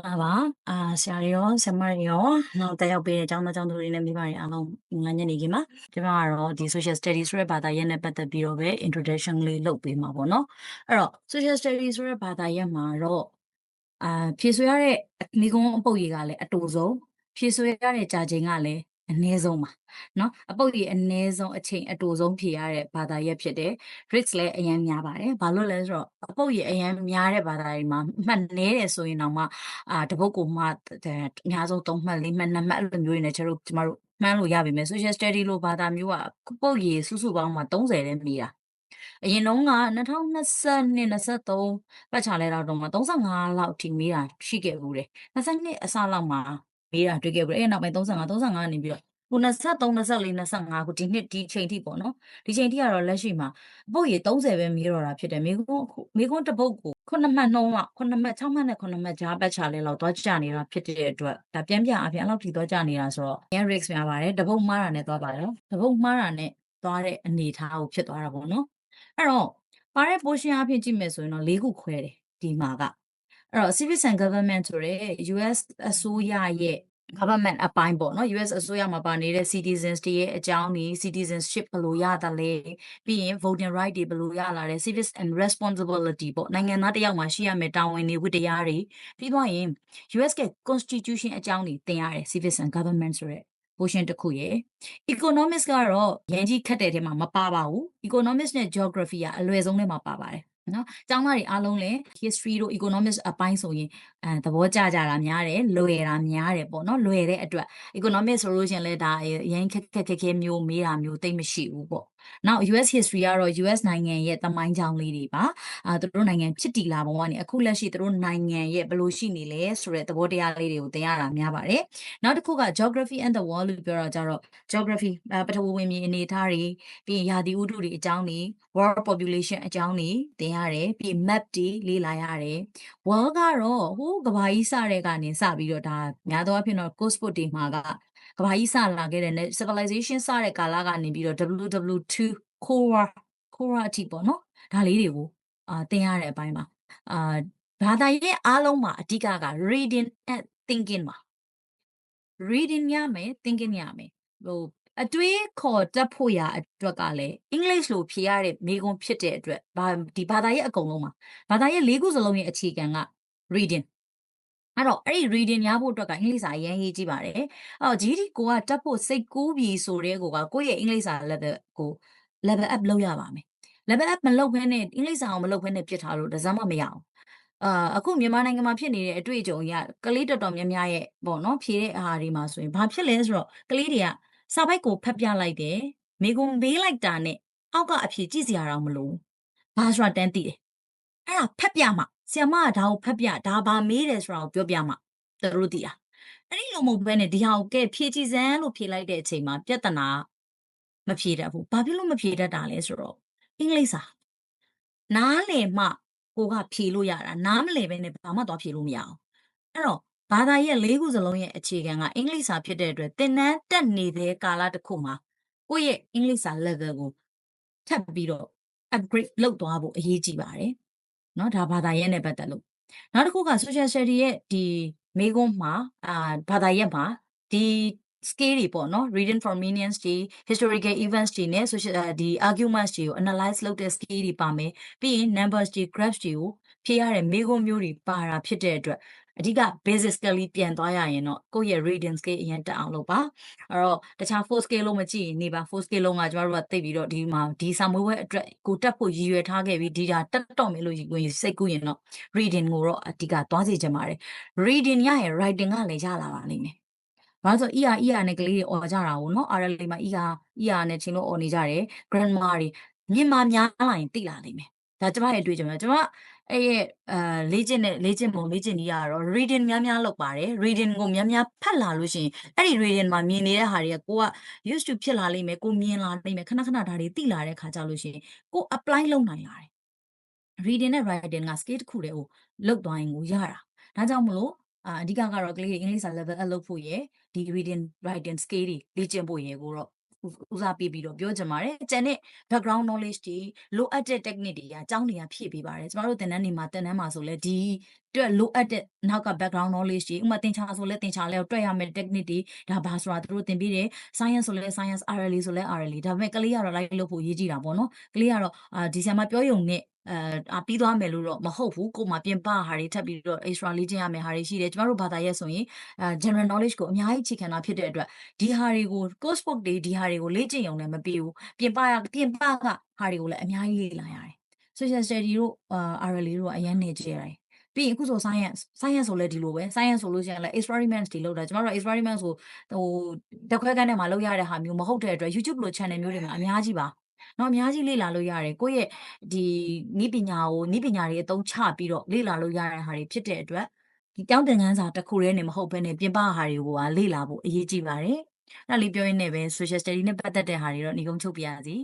္ဂလာပါအာဆရာတွေရောဆရာမတွေရောနောက်တက်ရောက်ပေးတဲ့ကျောင်းသားကျောင်းသူတွေနဲ့မိဘတွေအားလုံးငါညနေခင်းပါကျွန်မကတော့ဒီ social studies ဆိုတဲ့ဘာသာရပ်နဲ့ပတ်သက်ပြီးတော့ပဲ introduction လေးလုပ်ပေးမှာပေါ့နော်အဲ့တော့ social studies ဆိုတဲ့ဘာသာရပ်မှာတော့အာဖြည့်ဆွေရတဲ့မိကုံးအပုတ်ကြီးကလည်းအတူဆုံးဖြည့်ဆွေရတဲ့ကြာချိန်ကလည်း အနည်းဆုံးပါเนาะအပုတ်ကြီးအနည်းဆုံးအချိန်အတူဆုံးဖြည့်ရတဲ့ဘာသာရပ်ဖြစ်တယ် risk လည်းအရင်များပါတယ်ဘာလို့လဲဆိုတော့အပုတ်ကြီးအရင်များတဲ့ဘာသာတွေမှာမှတ်နည်းတယ်ဆိုရင်တော့မှအာတပုတ်ကိုမှအများဆုံး3မှတ်4မှတ်2မှတ်အဲ့လိုမျိုးတွေနဲ့ကျတို့ကျမတို့မှန်းလို့ရပါမယ် social study လို့ဘာသာမျိုးကပုတ်ကြီးစုစုပေါင်းမှာ30တဲ့မိတာအရင်တုန်းက2022 23ပတ်ချလဲတော့တော့မှ35လောက်ထိမိတာရှိခဲ့ဘူးတယ်22အစလောက်မှာ မိတာတွေ့ခဲ့ဘူးတယ်အဲ့နောက်ပိုင်း35 35နေပြီးတော့ခု23 24 25ခုဒီနှစ်ဒီချိန်ထိပေါ့နော်ဒီချိန်ထိကတော့လက်ရှိမှာအပုတ်ရေ30ပဲမီးတော့တာဖြစ်တယ်မိကုန်းမိကုန်းတစ်ပုတ်ကိုခုနှစ်မှတ်နှုံးကခုနှစ်မှတ်6မှတ်နဲ့ခုနှစ်မှတ်ကြားပတ်ချလဲလောက်သွားကြနေတာဖြစ်တဲ့အတွက်ဒါပြန်ပြန်အပြင်အဲ့လောက်ထိသွားကြနေတာဆိုတော့ air risk များပါတယ်တပုတ်မှားတာနဲ့သွားပါတယ်တပုတ်မှားတာနဲ့သွားတဲ့အနေအထားကိုဖြစ်သွားတာပေါ့နော်အဲ့တော့ပါတဲ့ portion အဖြစ်ကြည့်မယ်ဆိုရင်တော့၄ခုခွဲတယ်ဒီမှာက အဲ့တော့ civic and government ဆိုတဲ့ US အစိုးရရဲ့ government အပိုင်းပေါ့နော် US အစိုးရမှာပါနေတဲ့ citizens တွေရဲ့အကြောင်းတွေ citizenship ဘယ်လိုရတာလဲပြီးရင် voting right တွေဘယ်လိုရလာလဲ civic and responsibility ပေါ့နိုင်ငံသားတစ်ယောက်မှာရှိရမယ့်တာဝန်တွေဝတ္တရားတွေပြီးတော့ရင် US က constitution အကြောင်းတွေသင်ရတယ် civic and government ဆိုတဲ့ portion တစ်ခုရယ် economics ကတော့ရန်ကြီးခက်တဲ့ထဲမှာမပါပါဘူး economics နဲ့ geography ကအလွယ်ဆုံးထဲမှာပါပါတယ် နော်ကျောင်းသားတွေအားလုံးလည်း history တို့ economics အပိုင်းဆိုရင်အဲသဘောကျကြတာများတယ်လွယ်တာများတယ်ပေါ့နော်လွယ်တဲ့အတွက် economics ဆိုလို့ရှင်လဲဒါအရင်ခက်ခက်ခက်ခဲမျိုးမေးတာမျိုးတိတ်မရှိဘူးပေါ့ နောက် US history ကတော့ US နိုင်ငံရဲ့သမိုင်းကြောင်းလေးတွေပါအာသူတို့နိုင်ငံဖြစ်တည်လာပုံကနေအခုလက်ရှိသူတို့နိုင်ငံရဲ့ဘယ်လိုရှိနေလဲဆိုတဲ့သဘောတရားလေးတွေကိုသင်ရတာများပါတယ်နောက်တစ်ခုက geography and the world လို့ပြောတော့ကြတော့ geography ပထဝီဝင်မြေအနေအထားတွေပြီးရင်ရာသီဥတုတွေအကြောင်းတွေ world population အကြောင်းတွေသင်ရတယ်ပြီး map တွေလေ့လာရတယ် world ကတော့ဟိုးကဘာကြီးစတဲ့ကနေစပြီးတော့ဒါများသောအားဖြင့်တော့ course book တွေမှာက ကဘာကြီးစလာခဲ့တဲ့ civilization စတဲ့ကာလကနေပြီးတော့ WW2 core core အထိပေါ့နော်ဒါလေးတွေကိုအာသင်ရတဲ့အပိုင်းမှာအာဘာသာရေးအားလုံးမှာအဓိကက reading and thinking မှာ reading ရမယ် thinking ရမယ်ဟိုအတွေးခေါ်တတ်ဖို့ရအတွက်ကလည်း English လိုဖြေရတဲ့မိကုံဖြစ်တဲ့အတွက်ဘာဒီဘာသာရေးအကုန်လုံးမှာဘာသာရေး၄ခုစလုံးရဲ့အခြေခံက reading အဲ့တော့အဲ့ဒီ reading ရဖို့အတွက်ကအင်္ဂလိပ်စာအရင်ရေးကြည့်ပါတယ်အဲ့တော့ GD ကိုကတက်ဖို့စိတ်ကူးပြီဆိုတဲ့ကိုကကိုယ့်ရဲ့အင်္ဂလိပ်စာ level ကို level up လုပ်ရပါမယ် level up မလုပ်ဘဲနဲ့အင်္ဂလိပ်စာအောင်မလုပ်ဘဲနဲ့ပြစ်ထားလို့တစားမှမရအောင်အာအခုမြန်မာနိုင်ငံမှာဖြစ်နေတဲ့အတွေ့အကြုံအရကလေးတော်တော်များများရဲ့ပေါ့နော်ဖြေတဲ့အာဟာတွေမှာဆိုရင်ဘာဖြစ်လဲဆိုတော့ကလေးတွေကစာပိုက်ကိုဖတ်ပြလိုက်တယ်မိကုံမေးလိုက်တာနဲ့အောက်ကအဖြေကြည့်စရာတော့မလိုဘာဆိုတာတန်းတည်တယ်အဲ့ဒါဖတ်ပြမှာဆီယမကဒါကိုဖတ်ပြဒါဘာမေးတယ်ဆိုတာကိုပြောပြမှာသူတို့သိတာအဲ့ဒီလိုမဟုတ်ဘဲနဲ့ဒီဟာကိုကဲဖြေကြည့်စမ်းလို့ဖြေလိုက်တဲ့အချိန်မှာပြဿနာမဖြေတတ်ဘူးဘာဖြစ်လို့မဖြေတတ်တာလဲဆိုတော့အင်္ဂလိပ်စာနားလည်မှကိုကဖြေလို့ရတာနားမလည်ဘဲနဲ့ဘာမှသွားဖြေလို့မရအောင်အဲ့တော့ဘာသာရဲ့၄ခုစလုံးရဲ့အခြေခံကအင်္ဂလိပ်စာဖြစ်တဲ့အတွက်သင်တန်းတက်နေတဲ့ကာလတစ်ခုမှာကိုယ့်ရဲ့အင်္ဂလိပ်စာ level ကိုထပ်ပြီးတော့ upgrade လုပ်သွားဖို့အရေးကြီးပါတယ် เนาะဒါဘာသာရဲ့နဲ့ပတ်သက်လို့နောက်တစ်ခုက social study ရဲ့ဒီမေကွန်းမှာအာဘာသာရဲ့မှာဒီ scale တွေပေါ့နော် reading for meanings တွေ historical events တွေနဲ့ social ဒီ arguments တွေကို analyze လုပ်တဲ့ scale တွေပါမယ်ပြီးရင် numbers တွေ graphs တွေကိုဖြည့်ရတဲ့မေကွန်းမျိုးတွေပါတာဖြစ်တဲ့အတွက် အဓိက basically ပြန်သွားရရင်တော့ကိုယ့်ရဲ့ reading scale အရင်တက်အောင်လုပ်ပါအဲ့တော့တခြား full scale လို့မကြည့်နေပါ full scale လုံးကကျမတို့ကသိပြီးတော့ဒီမှာဒီစာမွေးပွဲအတွက်ကိုတက်ဖို့ရည်ရွယ်ထားခဲ့ပြီးဒီဒါတက်တော့မယ်လို့ကိုစိတ်ကူးရင်တော့ reading ကိုတော့အဓိကသွားစီချင်ပါတယ် reading ရရင် writing ကလည်းရလာပါလိမ့်မယ်ဘာလို့ဆို ER ER နဲ့ကလေးတွေអော်ကြတာကိုနော် RL လေးမှာ ER ER နဲ့ချင်းလို့អော်နေကြတယ် grammar တွေမြင်မာများလာရင်သိလာလိမ့်မယ်ဒါကျမရဲ့အတွေ့အကြုံပဲကျမ အဲ့ရဲ့အာလေ့ကျင့်တဲ့လေ့ကျင့်ပုံလေ့ကျင့်နည်းကတော့ reading များများလုပ်ပါတယ် reading ကိုများများဖတ်လာလို့ရှိရင်အဲ့ဒီ reading မှာမြင်နေတဲ့ဟာတွေကကိုက used to ဖြစ်လာလိမ့်မယ်ကိုမြင်လာလိမ့်မယ်ခဏခဏဒါတွေသိလာတဲ့ခါကြလို့ရှိရင်ကို apply လုပ်နိုင်လာတယ် reading နဲ့ writing က skill တစ်ခုတည်းကိုလောက်သွားရင်ကိုရတာဒါကြောင့်မလို့အာအဓိကကတော့ကလေးတွေအင်္ဂလိပ်စာ level up လုပ်ဖို့ရယ်ဒီ reading writing skill တွေလေ့ကျင့်ဖို့ရယ်ကိုတော့ ဦးဦးစားပေးပြီးတော့ပြောချင်ပါတယ်ကျန်တဲ့ background knowledge တွေလိုအပ်တဲ့ technique တွေကအကြောင်းတွေကဖြည့်ပေးပါတယ်ကျမတို့သင်တန်းတွေမှာသင်တန်းမှာဆိုလဲဒီအတွက်လိုအပ်တဲ့နောက်က background knowledge တွေဥပမာသင်ချာဆိုလဲသင်ချာလဲတွေ့ရမယ့် technique တွေဒါဘာဆိုတာသူတို့သင်ပေးတယ် science ဆိုလဲ science RLE ဆိုလဲ RLE ဒါပေမဲ့ကလေးကတော့ like လုပ်ဖို့ရေးကြည့်တာပေါ့နော်ကလေးကတော့အာဒီဆရာမပြောရုံနဲ့ အဲအာပြီးသွားမယ်လို့တော့မဟုတ်ဘူးကိုယ်မှပြင်ပဟာတွေထပ်ပြီးတော့ extra လေ့ကျင့်ရမယ်ဟာတွေရှိတယ်ကျမတို့ဘာသာရက်ဆိုရင်အဲ general knowledge ကိုအများကြီးအခြေခံတာဖြစ်တဲ့အတွက်ဒီဟာတွေကို course book တွေဒီဟာတွေကိုလေ့ကျင့်ရုံနဲ့မပြီးဘူးပြင်ပရပြင်ပကဟာတွေကိုလည်းအများကြီးလေ့လာရတယ် social study တို့အာ RLE တို့ကအရင်နေကြရတယ်ပြီးရင်အခုဆို science science ဆိုလဲဒီလိုပဲ science ဆိုလို့ရှိရင်လည်း experiments တွေလုပ်တာကျမတို့က experiment ဆိုဟိုတက်ခွဲကန်းထဲမှာလုပ်ရတဲ့ဟာမျိုးမဟုတ်တဲ့အတွက် YouTube လို channel မျိုးတွေမှာအများကြီးပါ နော်အများကြီးလေ့လာလို့ရတယ် ကိုယ့်ရဲ့ ဒီနိပညာကိုနိပညာတွေ အသုံးချပြီးတော့ လေ့လာလို့ရတဲ့ဟာတွေ ဖြစ်တဲ့အတွက် ဒီတောင်းတင်ခန်းစာတစ်ခုတည်းနဲ့မဟုတ်ဘဲနဲ့ ပြင်ပဟာတွေကိုကလေ့လာဖို့ အရေးကြီးပါတယ် အဲ့ဒါလေးပြောရင်းနဲ့ပဲ social study နဲ့ ပတ်သက်တဲ့ဟာတွေတော့ညီကုန်းချုပ်ပြရစီ